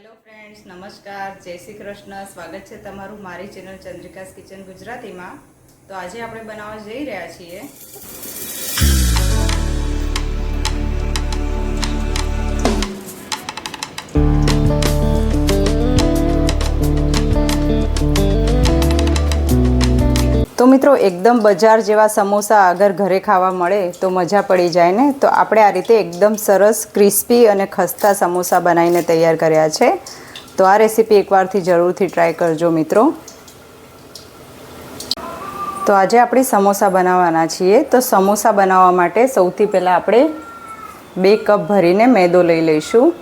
Hello friends, નમસ્કાર, જય શ્રી કૃષ્ણ. સ્વાગત છે તમારું મારી ચેનલ ચંદ્રિકાસ કિચન ગુજરાતીમાં. તો આજે આપણે બનાવવા જઈ રહ્યા છીએ. તો મિત્રો, એકદમ બજાર જેવા સમોસા અગર ઘરે ખાવા મળે તો મજા પડી જાય ને? તો આપણે આ રીતે એકદમ સરસ, ક્રિસ્પી અને ખસ્તા સમોસા બનાવીને તૈયાર કર્યા છે. તો આ રેસીપી એકવારથી જરૂરથી ટ્રાય કરજો મિત્રો. તો આજે આપણે સમોસા બનાવવાના છીએ. તો સમોસા બનાવવા માટે સૌથી પહેલાં આપણે બે કપ ભરીને મેદો લઈ લઈશું.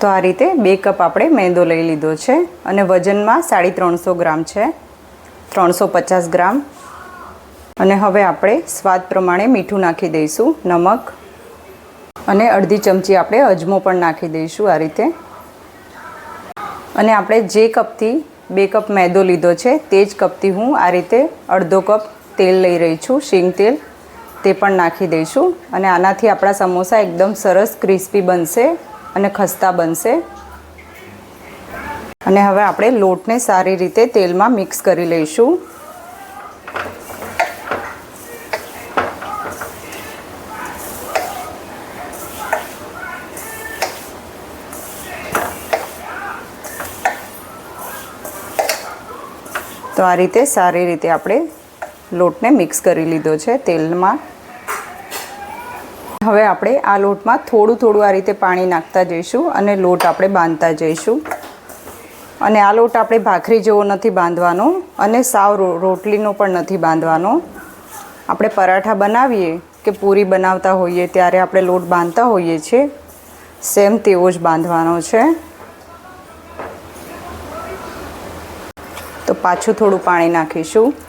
તો આ રીતે બે કપ આપણે મેંદો લઈ લીધો છે અને વજનમાં સાડી ત્રણસો ગ્રામ છે. ત્રણસો પચાસ ગ્રામ. અને હવે આપણે સ્વાદ પ્રમાણે મીઠું નાખી દઈશું, નમક. અને અડધી ચમચી આપણે અજમો પણ નાખી દઈશું આ રીતે. અને આપણે જે કપથી બે કપ મેદો લીધો છે તે જ કપથી હું આ રીતે અડધો કપ તેલ લઈ રહી છું, શીંગ તેલ. તે પણ નાખી દઈશું. અને આનાથી આપણા સમોસા એકદમ સરસ ક્રિસ્પી બનશે. અને ખસ્તા બનશે. અને હવે આપણે લોટને સારી રીતે તેલમાં મિક્સ કરી લઈશું. તો આ રીતે સારી રીતે આપણે લોટને મિક્સ કરી લીધો છે તેલમાં. હવે આપણે આ લોટમાં થોડું થોડું આ રીતે પાણી નાખતા જઈશું અને લોટ આપણે બાંધતા જઈશું. અને આ લોટ આપણે ભાખરી જેવો નથી બાંધવાનો અને સાવ રોટલીનો પણ નથી બાંધવાનો. આપણે પરાઠા બનાવીએ કે પૂરી બનાવતા હોઈએ ત્યારે આપણે લોટ બાંધતા હોઈએ છીએ. સેમ તેવો જ બાંધવાનો છે. તો પાછું થોડું પાણી નાખીશું.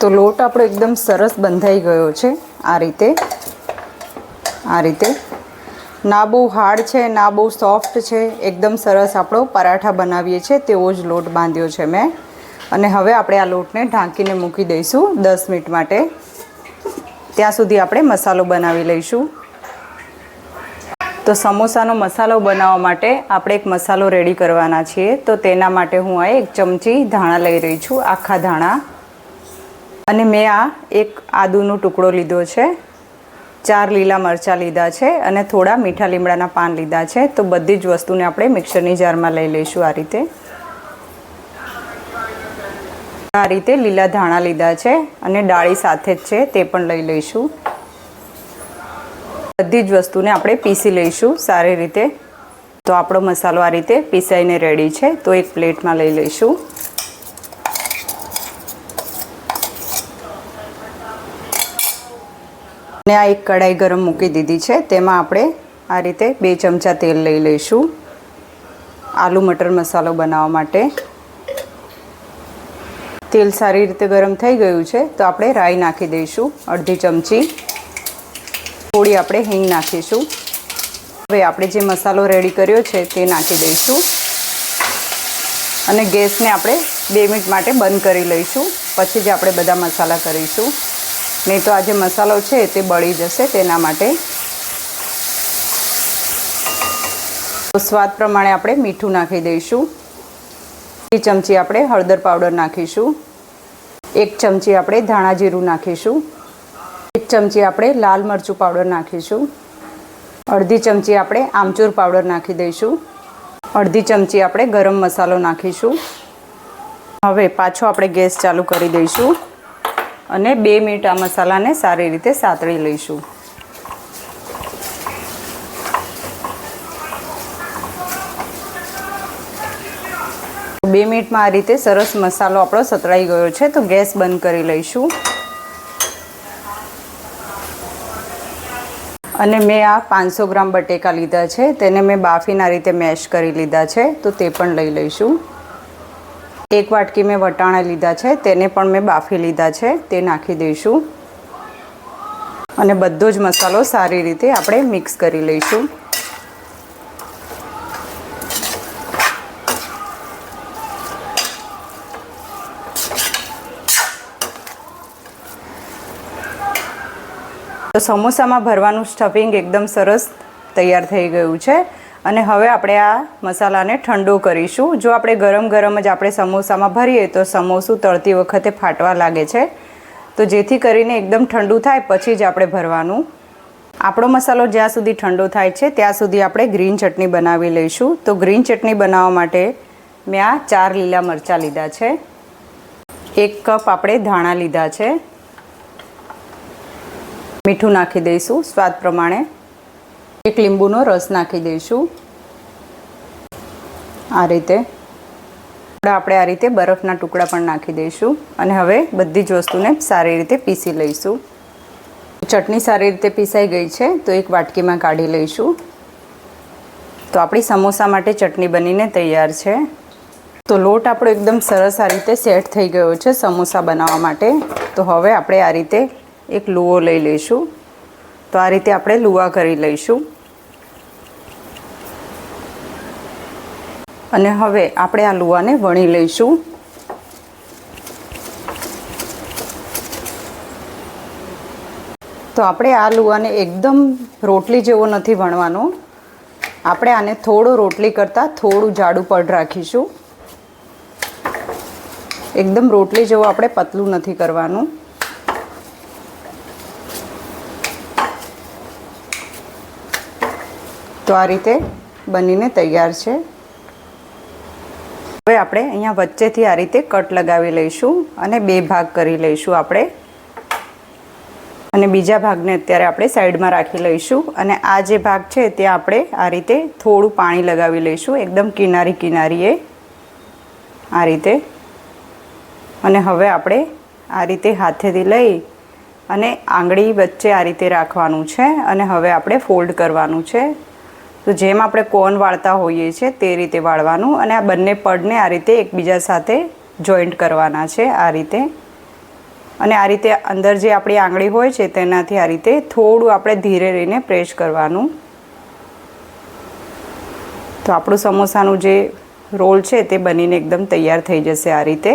તો લોટ આપણો એકદમ સરસ બંધાઈ ગયો છે આ રીતે. આ રીતે. ના બહુ હાર્ડ છે, ના બહુ સોફ્ટ છે, એકદમ સરસ આપણો પરાઠા બનાવીએ છીએ તેવો જ લોટ બાંધ્યો છે મેં. અને હવે આપણે આ લોટને ઢાંકીને મૂકી દઈશું દસ મિનિટ માટે. ત્યાં સુધી આપણે મસાલો બનાવી લઈશું. તો સમોસાનો મસાલો બનાવવા માટે આપણે એક મસાલો રેડી કરવાના છીએ. તો તેના માટે હું આ એક ચમચી ધાણા લઈ રહી છું, આખા ધાણા. અને મેં આ એક આદુનો ટુકડો લીધો છે. ચાર લીલા મરચાં લીધા છે અને થોડા મીઠા લીમડાના પાન લીધા છે. તો બધી જ વસ્તુને આપણે મિક્સરની જારમાં લઈ લઈશું આ રીતે. આ રીતે લીલા ધાણા લીધા છે અને ડાળી સાથે જ છે તે પણ લઈ લઈશું. બધી જ વસ્તુને આપણે પીસી લઈશું સારી રીતે. તો આપણો મસાલો આ રીતે પીસાઈને રેડી છે. તો એક પ્લેટમાં લઈ લઈશું. ને આ એક કઢાઈ ગરમ મૂકી દીધી છે. તેમાં આપણે આ રીતે બે ચમચા તેલ લઈ લઈશું. આલુ મટર મસાલો બનાવવા માટે. તેલ સારી રીતે ગરમ થઈ ગયું છે, તો આપણે રાઈ નાખી દઈશું અડધી ચમચી. થોડી આપણે હિંગ નાખીશું. હવે આપણે જે મસાલો રેડી કર્યો છે, તે નાખી દઈશું. અને ગેસને આપણે બે મિનિટ માટે બંધ કરી લઈશું. પછી જ આપણે બધા મસાલા કરીશું. નહીં તો આ જે મસાલો છે તે બળી જશે તેના માટે. સ્વાદ પ્રમાણે આપણે મીઠું નાખી દઈશું. એક ચમચી આપણે હળદર પાવડર નાખીશું. એક ચમચી આપણે ધાણા જીરું નાખીશું. એક ચમચી આપણે લાલ મરચું પાવડર નાખીશું. અડધી ચમચી આપણે આમચૂર પાવડર નાખી દઈશું. અડધી ચમચી આપણે ગરમ મસાલો નાખીશું. હવે પાછો આપણે ગેસ ચાલુ કરી દઈશું. અને બે મિનિટ આ મસાલાને સારી રીતે સાતળી લઈશું. બે મિનિટમાં આ રીતે સરસ મસાલો આપણો સતળાઈ ગયો છે, તો ગેસ બંધ કરી લઈશું. અને મેં આ પાંચસો ગ્રામ બટેકા લીધા છે, તેને મેં બાફીના રીતે મેશ કરી લીધા છે, તો તે પણ લઈ લઈશું. એક વાટકી મેં વટાણા લીધા છે, તેને પણ મેં બાફી લીધા છે, તે નાખી દઈશું. અને બધો જ મસાલો સારી રીતે આપણે મિક્સ કરી લઈશું. તો સમોસામાં ભરવાનું સ્ટફિંગ એકદમ સરસ તૈયાર થઈ ગયું છે. અને હવે આપણે આ મસાલાને ઠંડો કરીશું. જો આપણે ગરમ ગરમ જ આપણે સમોસામાં ભરીએ તો સમોસું તળતી વખતે ફાટવા લાગે છે. તો જેથી કરીને એકદમ ઠંડુ થાય પછી જ આપણે ભરવાનું. આપણો મસાલો જ્યાં સુધી ઠંડો થાય છે ત્યાં સુધી આપણે ગ્રીન ચટણી બનાવી લઈશું. તો ગ્રીન ચટણી બનાવવા માટે મેં આ ચાર લીલા મરચાં લીધા છે. એક કપ આપણે ધાણા લીધા છે. મીઠું નાખી દઈશું સ્વાદ પ્રમાણે. એક લીંબુનો રસ નાખી દઈશું. આ રીતે. આપણે આ રીતે બરફના ટુકડા પણ નાખી દઈશું અને હવે બધી જ વસ્તુને સારી રીતે પીસી લઈશું. ચટણી સારી રીતે પીસાઈ ગઈ છે, તો એક વાટકીમાં કાઢી લઈશું. તો આપણી સમોસા માટે ચટણી બનીને તૈયાર છે. તો લોટ આપણો એકદમ સરસ આ રીતે સેટ થઈ ગયો છે સમોસા બનાવવા માટે. તો હવે આપણે આ રીતે એક લુઓ લઈ લઈશું. તો આ રીતે આપણે લુવા કરી લઈશું. અને હવે આપણે આ લુવાને વણી લઈશું. તો આપણે આ લુવાને એકદમ રોટલી જેવો નથી વણવાનો. આપણે આને થોડો રોટલી કરતાં થોડું જાડું પડ રાખીશું. એકદમ રોટલી જેવું આપણે પતલું નથી કરવાનું. તો આ રીતે બનીને તૈયાર છે. હવે આપણે અહીંયા વચ્ચેથી આ રીતે કટ લગાવી લઈશું અને બે ભાગ કરી લઈશું આપણે. અને બીજા ભાગને અત્યારે આપણે સાઈડમાં રાખી લઈશું અને આ જે ભાગ છે ત્યાં આપણે આ રીતે થોડું પાણી લગાવી લઈશું એકદમ કિનારી કિનારીએ. આ રીતે. અને હવે આપણે આ રીતે હાથેથી લઈ અને આંગળી વચ્ચે આ રીતે રાખવાનું છે અને હવે આપણે ફોલ્ડ કરવાનું છે. તો જેમ આપણે કોન વાળતા હોઈએ છીએ તે રીતે વાળવાનું અને આ બંને પડને આ રીતે એકબીજા સાથે જોઈન્ટ કરવાના છે આ રીતે. અને આ રીતે અંદર જે આપણી આંગળી હોય છે તેનાથી આ રીતે થોડું આપણે ધીરે રહીને પ્રેસ કરવાનું. તો આપણું સમોસાનું જે રોલ છે તે બનીને એકદમ તૈયાર થઈ જશે આ રીતે.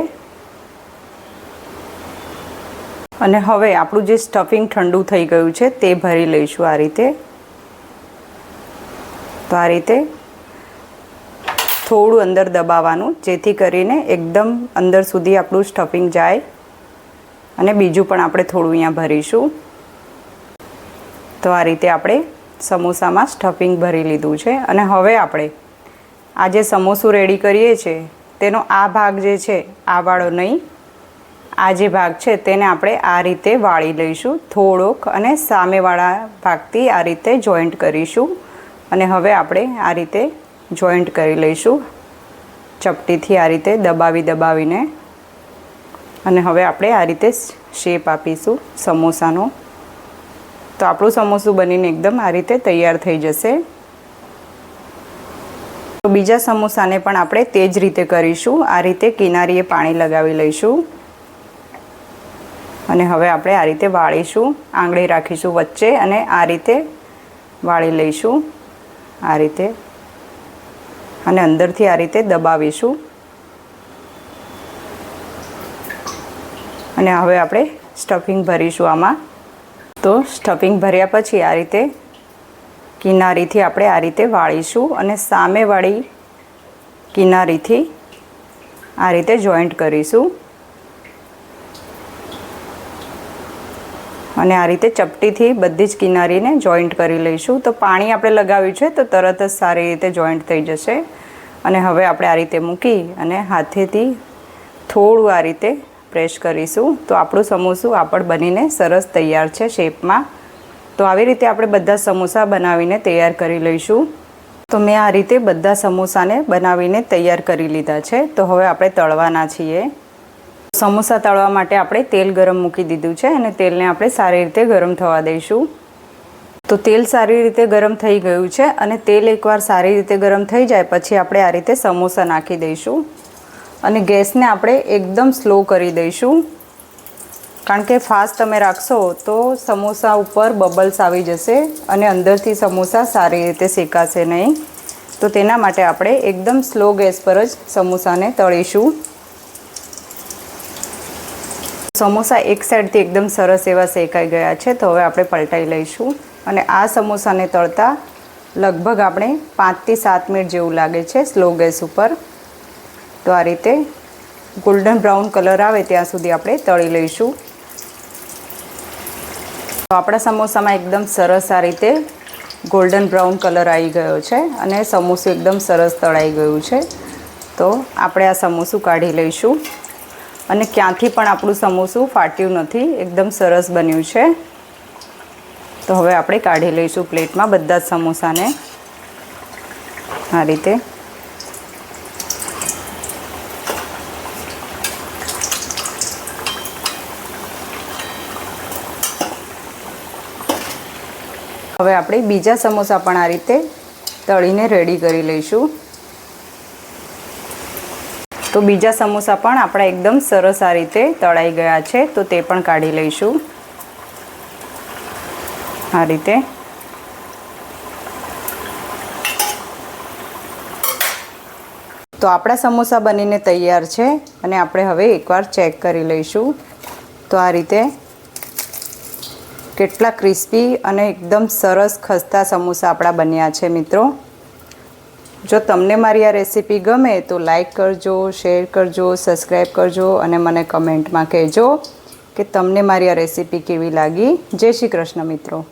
અને હવે આપણું જે સ્ટફિંગ ઠંડુ થઈ ગયું છે તે ભરી લઈશું આ રીતે. તો આ રીતે થોડું અંદર દબાવવાનું, જેથી કરીને એકદમ અંદર સુધી આપણું સ્ટફિંગ જાય અને બીજું પણ આપણે થોડું અહીંયા ભરીશું. તો આ રીતે આપણે સમોસામાં સ્ટફિંગ ભરી લીધું છે અને હવે આપણે આ જે સમોસું રેડી કરીએ છીએ તેનો આ ભાગ જે છે, આ વાળો નહીં, આ જે ભાગ છે તેને આપણે આ રીતે વાળી લઈશું. થોડોક અને સામેવાળા ભાગથી આ રીતે જોઈન્ટ કરીશું. અને હવે આપણે આ રીતે જોઈન્ટ કરી લઈશું. ચપટીથી આ રીતે દબાવી દબાવીને અને હવે આપણે આ રીતે શેપ આપીશું સમોસાનો. તો આપણું સમોસું બનીને એકદમ આ રીતે તૈયાર થઈ જશે. તો બીજા સમોસાને પણ આપણે તે જ રીતે કરીશું. આ રીતે કિનારીએ પાણી લગાવી લઈશું. અને હવે આપણે આ રીતે વાળીશું. આંગળી રાખીશું વચ્ચે અને આ રીતે વાળી લઈશું. આ રીતે. અને અંદરથી આ રીતે દબાવીશું. અને હવે આપણે સ્ટફિંગ ભરીશું આમાં. તો સ્ટફિંગ ભર્યા પછી આ રીતે કિનારીથી આપણે આ રીતે વાળીશું અને સામેવાળી કિનારીથી આ રીતે જોઈન્ટ કરીશું. અને આ રીતે ચપટીથી બધી જ કિનારીને જોઈન્ટ કરી લઈશું. તો પાણી આપણે લગાવ્યું છે, તો તરત જ સારી રીતે જોઈન્ટ થઈ જશે. અને હવે આપણે આ રીતે મૂકી અને હાથેથી થોડું આ રીતે પ્રેસ કરીશું. તો આપણું સમોસું આપણ બનીને સરસ તૈયાર છે શેપમાં તો આવી રીતે આપણે બધા સમોસા બનાવીને તૈયાર કરી લઈશું. તો મેં આ રીતે બધા સમોસાને બનાવીને તૈયાર કરી લીધા છે. તો હવે આપણે તળવાના છીએ. સમોસા તળવા માટે આપણે તેલ ગરમ મૂકી દીધું છે અને તેલને આપણે સારી રીતે ગરમ થવા દઈશું. તો તેલ સારી રીતે ગરમ થઈ ગયું છે અને તેલ એકવાર સારી રીતે ગરમ થઈ જાય પછી આપણે આ રીતે સમોસા નાખી દઈશું. અને ગેસને આપણે એકદમ સ્લો કરી દઈશું. કારણ કે ફાસ્ટ તમે રાખશો તો સમોસા ઉપર બબલ્સ આવી જશે અને અંદરથી સમોસા સારી રીતે શેકાશે નહીં. તો તેના માટે આપણે એકદમ સ્લો ગેસ પર જ સમોસાને તળીશું. સમોસા એક સાઈડથી એકદમ સરસ એવા શેકાઈ ગયા છે, તો હવે આપણે પલટાઈ લઈશું. અને આ સમોસાને તળતા લગભગ આપણે પાંચથી સાત મિનિટ જેવું લાગે છે સ્લો ગેસ ઉપર. તો આ રીતે ગોલ્ડન બ્રાઉન કલર આવે ત્યાં સુધી આપણે તળી લઈશું. તો આપણા સમોસામાં એકદમ સરસ આ રીતે ગોલ્ડન બ્રાઉન કલર આવી ગયો છે અને સમોસું એકદમ સરસ તળાઈ ગયું છે. તો આપણે આ સમોસું કાઢી લઈશું. અને ક્યાંથી પણ આપણું સમોસું ફાટ્યું નથી, એકદમ સરસ બન્યું છે. તો હવે આપણે કાઢી લઈશું પ્લેટમાં બધા જ સમોસાને. આ રીતે. હવે આપણે બીજા સમોસા પણ આ રીતે તળીને રેડી કરી લઈશું. તો બીજા સમોસા પણ આપણા એકદમ સરસ આ રીતે તળાઈ ગયા છે, તો તે પણ કાઢી લઈશું. આ રીતે. તો આપણા સમોસા બનીને તૈયાર છે, અને આપણે હવે એકવાર ચેક કરી લઈશું. તો આ રીતે કેટલા ક્રિસ્પી અને એકદમ સરસ ખસ્તા સમોસા આપણા બન્યા છે, મિત્રો. જો તમને મારી આ રેસીપી ગમે તો લાઈક કરજો શેર કરજો સબસ્ક્રાઈબ કરજો અને મને કમેન્ટમાં કહેજો કે તમને મારી આ રેસીપી કેવી લાગી. જય શ્રી કૃષ્ણ મિત્રો.